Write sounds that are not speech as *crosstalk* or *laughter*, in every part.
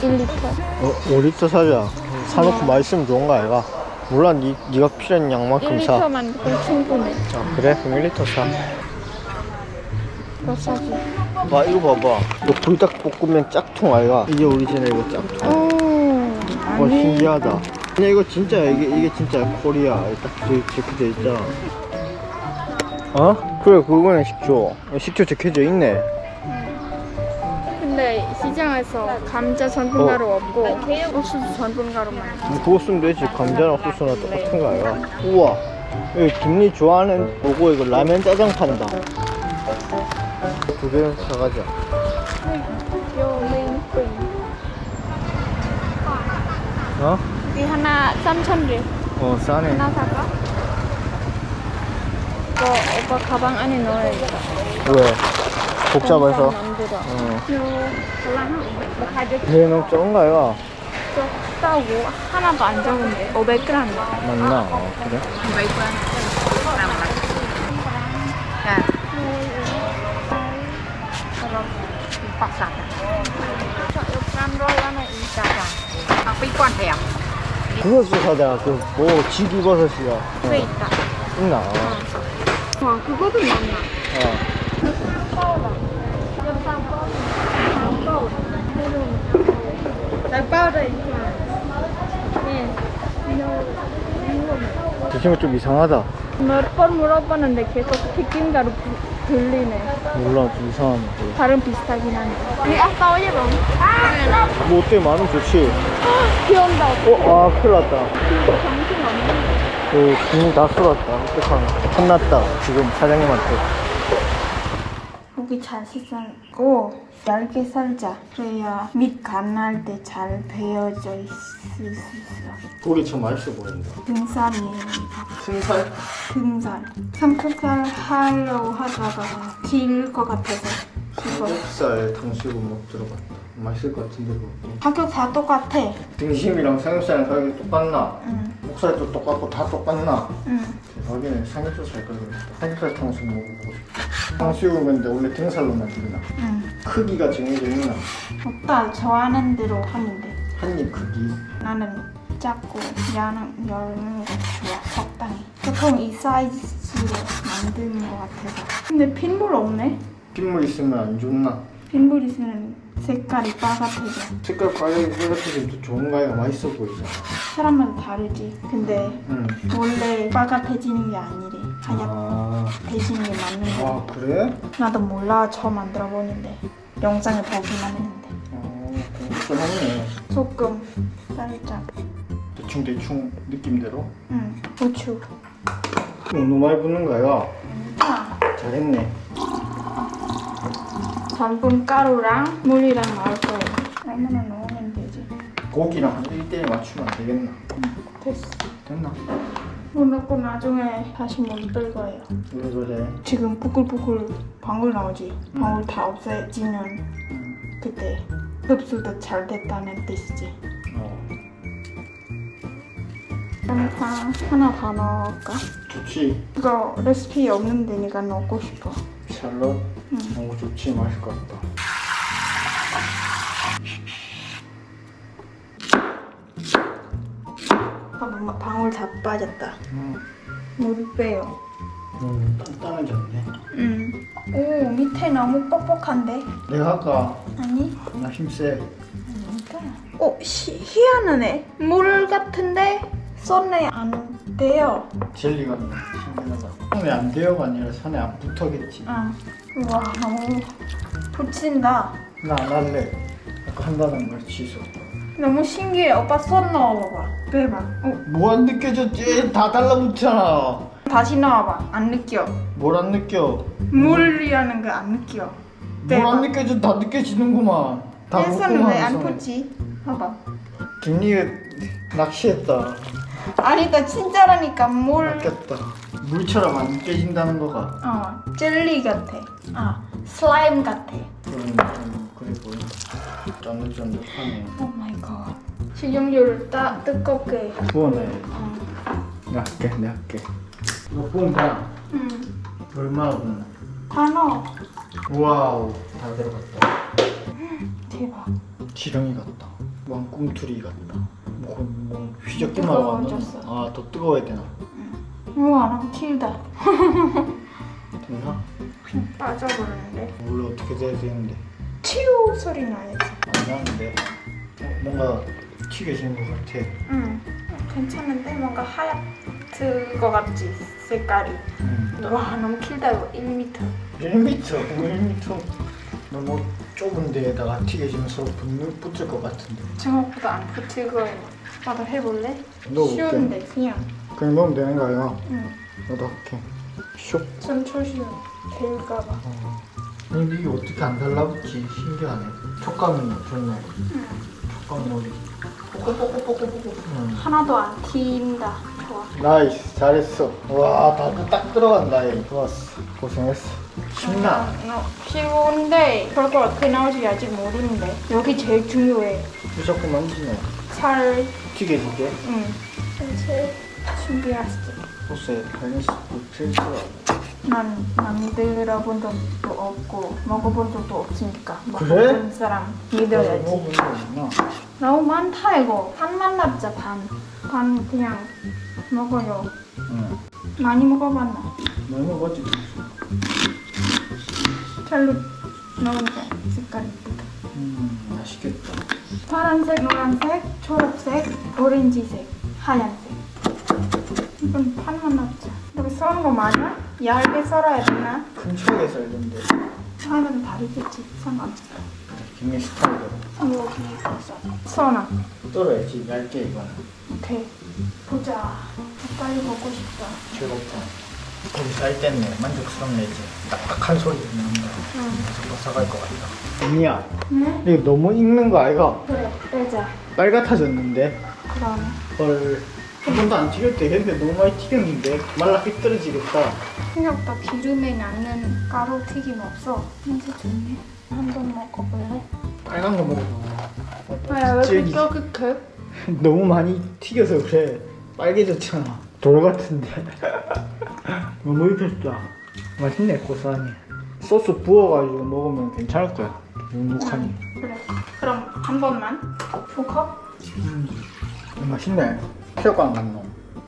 1리터. 어, 5리터 사자. 사놓고 맛있으면 좋은 거 아이가? 몰라, 니, 니가 필요한 양만큼 사. 1리터만 도 충분해. 아, 그래? 그럼 1리터 사. 더 싸지. 와, 이거 봐봐. 이거 불닭볶음면 짝퉁 아이가? 이게 오리지널 이거 짝퉁. 오, 와. 신기하다. 근데 이거 진짜, 이게, 이게 진짜 코리아. 딱 제- 적혀져 있잖아. 어? 그래, 그거는 식초. 식초 적혀져 있네. 시장에서 감자 전분가루 없고 옥수수 전분가루만. 뭐 그거 쓰면 되지. 감자랑 소스나 똑같은 거 아이가? 우와. 여기 김리 좋아하는 보고 이거 라면 짜장 판다. 두 개 사가자. 어? 이 하나 3,000원. 어, 싸네. 하나 사가? 이거 오빠 가방 안에 넣어야겠다. 왜? 복잡해서? 만들어. 어. 뭐배 너무 적은가요? 적다고 하나도 안 적은데 500g 맞나? 어, 그래? Mấy quen làm là à hoặc sạch hoặc bí quan thèm 그것도 사자. 그, 뭐, 지기버섯이야. 어, 왜 있다 있나? 와 그거도 많나 어. 예 드시면 좀 이상하다. 몇 번 물어봤는데 계속 튀김가루 부- 들리네 몰라, 좀 이상하네. 발음 비슷하긴 한데 이 아까 어제 뭐 아! 뭐, 어때? 많으면 좋지. 비 온다 어, 아, 큰일 났다. 정신 없네 그, 김이 다 쏟았다. 어떡하나. 혼났다. 지금 사장님한테. 고기 잘 씻고 얇게 썰자 그래야 밑 간할 때잘 배어져 있을 수 있어 고기 참 맛있어 보인다. 등살이에요 순살? 등살 삼겹살 하려고 하다가 길 것 같아서 이거 삼겹살 탕수육 먹 들어갔다. 맛있을 것 같은데, 그거. 가격 다 똑같아 등심이랑 삼겹살이랑 가격이 똑같나? 응, 목살도 똑같고 다 똑같나? 응. 대박이네. 삼겹살 살 거겠다. 삼겹살 탕수육 먹어보고 싶다. 탕수육은 근데 원래 등살로 만든다. 응. 크기가 정해져 있나? 오빠 좋아하는 대로 하면 돼 한 입 크기. 나는 작고 야는 얇은 거 좋아 적당히 보통 이 사이즈로 만드는 것 같아서 근데 핏물 없네 핏물 있으면 안 좋나? 핏물 있으면 색깔이 빨갛해져 색깔 빨갛게 빨갛게 도 좋은가요? 맛있어 보이잖아. 사람마다 다르지 근데 응. 원래 빨갛해지는 게 아니래 하얗 아, 게 맞는 거아 그래? 나도 몰라 처음 만들어 보는데 영상을 보기만 했는데 어, 좀 하네. 소금 살짝 대충 대충 느낌대로. 응 고추 너무 많이 붓는가요? 아, 잘했네. 전분 가루랑 물이랑 넣을 거예요 얼마나 넣으면 되지 고기랑 한 1대1 맞추면 안 되겠나? 됐어 됐나? 물 넣고 나중에 다시 물뜰 거예요 왜 그래? 지금 부글부글 방울 나오지 방울 다 없애지면 그때 흡수도 잘 됐다는 뜻이지 어, 설탕 하나 더 넣을까? 좋지. 이거 레시피 없는 데니까 넣고 싶어 샬롯? 어, 좋지. 맛있을 것 같다. 봐봐 방울 다 빠졌다 음, 물 빼요 음 단단해졌네. 응. 오 밑에 너무 뻑뻑한데? 내가 아까 아니 나 힘세. 아닌가? 오 시, 희한하네 물 같은데 손에 안 돼요 젤리가 신기하다. 손에 안 돼요가 아니라 손에 안 붙어겠지. 응. 우와 너무 붙인다 나 안 할래. 아까 한다는 말 취소. 너무 신기해 오빠 손 넣어봐봐 빼봐 어, 뭐 안 느껴졌지? 다 달라붙잖아. 다시 넣어봐 안 느껴 뭘 안 느껴? 물이라는 거 안 느껴 뭘 안 느껴져? 다 느껴지는구만. 다 내 손은 왜안 손에. 붙지? 봐봐 김리가 낚시했다. 아니다 진짜라니까 물 낚였다. 물처럼 안 느껴진다는 거가. 어, 젤리 같아. 아, 슬라임 같아. 그런 좀 그래 보인다. 쫀득쫀득하네. 오 마이 갓. 식용유를 따 뜨겁게. 부어내. 어. 내가 할게, 내가 할게. 이거 부은다. 응. 얼마나? 다 넣어. 와우, 다 들어갔다. 대박. 지렁이 같다. 왕꿈틀이 같다. 뭐, 뭐 휘적기만 하고 뜨거워졌어. 아더 뜨거워야 되나? 우와 너무 길다. *laughs* 됐나? 그냥 빠져버렸는데. 원래 어떻게 돼야 되는데? 치우 소리 나야지. 안 나는데 어, 뭔가 튀겨지는 것 같아. 응. 괜찮은데 뭔가 하얗트 거 같지 색깔이. 음. 와 너무 길다 이거 1m. 1m, 1m 너무 좁은 데에다가 튀겨지면서 붙는, 붙을 것 같은데. 생각보다 안 붙을 거예요. 나도 해볼래? 넣어볼게. 쉬운데 그냥. 그냥 넣으면 되는 거야. 응. 나도 할게. 슉. 전초시 될까봐. 어. 근데 이게 어떻게 안 달라붙지? 신기하네. 촉감이 좋네. 응. 촉감 놀이. 뽀뽀뽀뽀뽀뽀뽀. 응. 하나도 안 튄다. 좋아. 나이스 잘했어 와 다들 딱 들어간다 얘 좋았어 고생했어 신나 어, 쉬운데 별거 어떻게 나올지 아직 모르는데 여기 제일 중요해. 자꾸 만지네 살, 튀겨지게 응. 이제 준비하시죠. 소스에 갈니시 필수가 난 만들어 본 적도 없고 먹어본 적도 없으니까 그래? 먹어본 사람 믿어야지. 먹어본 적 있나? 너무 많다 이거. 반만 납자 반. 반 그냥 먹어요. 응 많이 먹어봤나? 많이 먹었지 잘로 넣은데 색깔 이쁘다. 음 맛있겠다 파란색, 노란색, 초록색, 오렌지색, 하얀색. 이건 판만 납자. 여기 써는 거 맞아? 얇게 썰어야 되나? 큰 척에 썰던데 사람은 다르겠지. 상관없어. 김미 스타일대로 여기 있어. 써놔. 썰어야지 얇게 이거는 오케이. 보자. 빨리 먹고 싶다. 최고다 고기 살 뗐네 만족스럽네 이제 딱딱한 소리 나는다 응. 바삭바삭할 것 같다 언니야 네? 이거 너무 익는 거 아이가? 그래. 빼자. 빨갛아졌는데 그러네. 헐. 한 번도 안 튀겨도 되겠는데 너무 많이 튀겼는데 말라 삐뚤어지겠다. 생각보다 기름에 남는 가루 튀김 없어. 냄새 좋네. 한 번 먹어볼래? 빨간 거 먹어. 아, 왜. 이렇게 쫄깃해? *laughs* 너무 많이 튀겨서 그래. 빨개졌잖아. 돌 같은데. *laughs* 너무 익혔다. 맛있네 고소하니. 소스 부어가지고 먹으면 괜찮을 거야. 눅눅하니. 그래. 그럼 한 번만. 두 컵? 음, 맛있네. 새우가 안 갔노.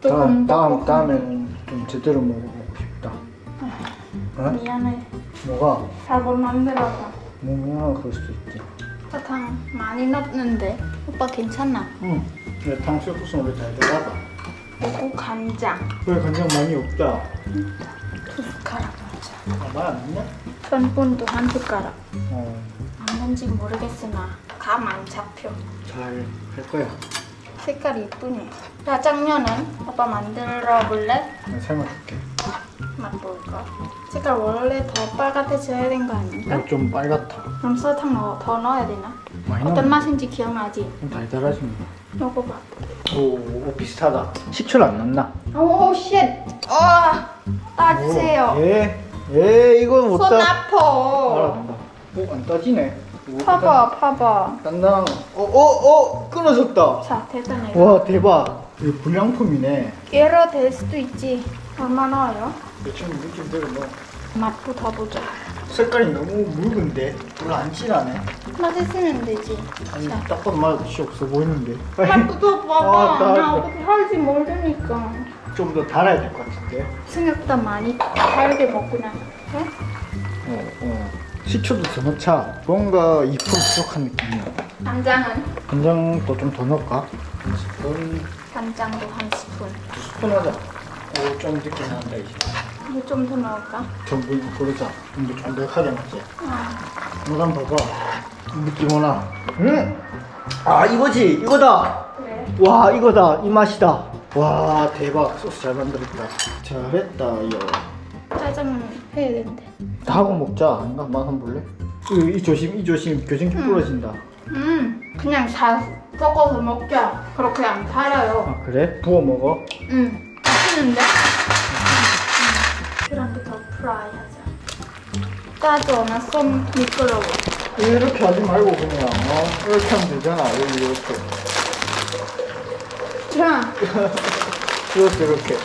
조금 다음, 다음 더 다음에는 좀 제대로 먹어보고 싶다. 어? 미안해. 뭐가? 잘 못 만들어서. 뭐 그럴 수도 있지. 사탕 많이 넣었는데 오빠 괜찮나? 응. 근데 탕수육 소스는 원래 달달하다. 간장 왜 간장 많이 없다? 두 숟가락 넣자. 아, 말안 했냐? 전분도 한 숟가락. 어, 맞는지 모르겠으나 감 안 잡혀. 잘 할 거야. 색깔이 이쁘네. 짜장면은 오빠 만들어 볼래? 내가 삶아줄게. 맛볼까? 색깔 원래 더 빨갛게져야 되는 거 아닌가? 이거 좀 빨갛다. 그럼 설탕 넣어, 더 넣어야 되나? 많이 어떤. 맛인지 기억나지? 좀 달달하지 뭐. 먹어봐. 오, 오, 비슷하다. 식초를 안 넣나? 오, 쉣! 어! 따주세요. 오, 예, 예, 이건 못 손 따. 아파. 알았다. 오, 안 따지네. 오, 파봐, 파봐. 단단한 거. 어, 어, 어, 끊어졌다. 자, 대단해. 와, 대박. 이거 불량품이네. 에러 될 수도 있지. 얼마 넣어요? 대충 느낌대로 뭐. 맛부터 보자. 색깔이 너무 묽은데 별로 안 진하네. 맛있으면 되지. 아니 자, 딱 봐도 맛이 없어 보이는데. 맛부터 *laughs* 아, 봐봐. 나- 나 어떻게 할지 모르니까. 좀 더 달아야 될 것 같은데. 생각보다 많이 달게 먹구나. 그래? 어, 어. 식초도 더 넣자. 뭔가 2% 부족한 느낌이야. 간장은? 간장도 좀 더 넣을까? 한 스푼, 간장도 한 스푼. 두 스푼 하자. 오, 좀 느낌 난다 이제. 이거 좀 더 넣을까? 전부 고르자. 좀더 쫀득하게 먹지. 아, 이거 한번 봐봐. 느낌 오나? 응? 아, 이거지. 이거다. 그래. 와, 이거다. 이 맛이다. 와, 대박. 소스 잘 만들었다. 잘했다, 이거. 짜장면 해야 되는데. 다 하고 먹자. 아닌가? 맛 한번 볼래? 이, 이 조심, 이 조심. 교정기 부러진다. 음, 그냥 잘 섞어서 먹자. 그렇게 안 달아요. 아, 그래? 부어 먹어? 음, 그런데 더 프라이 하자. 짜줘, 나손 미끄러워. 이렇게 하지 말고 그냥 어? 이렇게 하면 되잖아. 여기 이렇게. 자, *laughs* 이렇게 이렇게.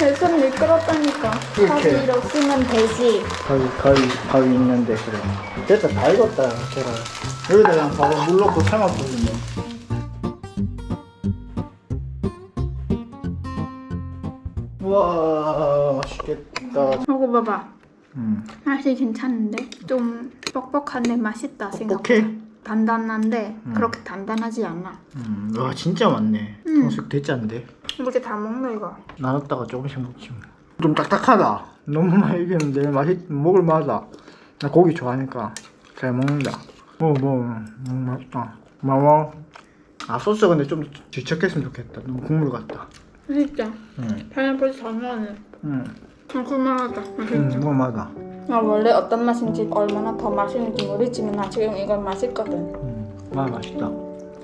내손 미끄럽다니까. 이렇게. 가위로 쓰면 되지. 가위 가위 가위 있는데 그래. 됐다 다 익었다. 계란. 여기다 그냥 바로 물 넣고 삶아보면 우와 맛있겠다 먹어봐봐. 음. 맛이 괜찮은데 좀 뻑뻑한데 맛있다 생각. 뻑뻑해? 단단한데 음. 그렇게 단단하지 않아. 음, 와 진짜 많네 음. 정식 되지 않는데 이렇게 다 먹는 이거. 나눴다가 조금씩 먹지 뭐. 좀 딱딱하다 너무 많이 익었는데 맛이 먹을 만하다 나 고기 좋아하니까 잘 먹는다 어뭐 음, 맛있다 고마워 아 소스 근데 좀 질척했으면 좋겠다 너무 국물 같다 진짜. 응 파인애플 장난해. 응. 궁금하다. 응, 뭐 맛아 나 원래 어떤 맛인지 얼마나 더 맛있는지 모르지만 나 지금 이건 맛있거든. 응. 아 맛있다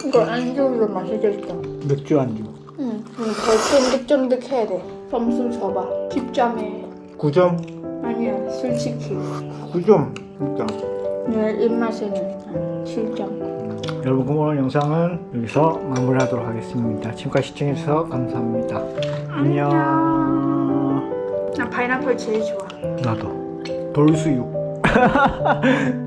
이거 안주도 맛있겠다. 맥주 안주 응. 더 쫀득쫀득해야 돼. 점수 줘봐. 10점에 9점 아니야 솔직히 9점 진짜 내 입맛에는 7점. 여러분 오늘 영상은 여기서 마무리하도록 하겠습니다. 지금까지 시청해주셔서 감사합니다. 안녕. 나 파인애플 제일 좋아. 나도. 돌수육 *laughs*